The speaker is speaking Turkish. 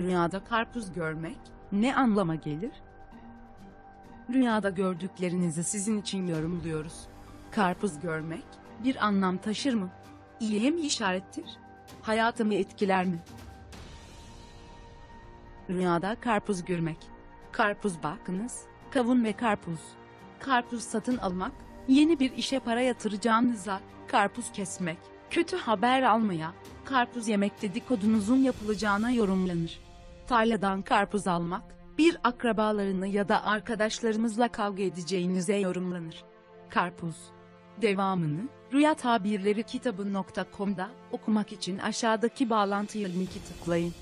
Rüyada karpuz görmek ne anlama gelir? Rüyada gördüklerinizi sizin için yorumluyoruz. Karpuz görmek bir anlam taşır mı? İyiye mi işarettir? Hayatımı etkiler mi? Rüyada karpuz görmek. Karpuz bakınız, kavun ve karpuz. Karpuz satın almak, yeni bir işe para yatıracağınıza, karpuz kesmek, kötü haber almaya, karpuz yemek dedikodunuzun yapılacağına yorumlanır. Tarladan karpuz almak, bir akrabalarını ya da arkadaşlarınızla kavga edeceğinize yorumlanır. Karpuz. Devamını, Rüya Tabirleri kitabı.com'da okumak için aşağıdaki bağlantıya linki tıklayın.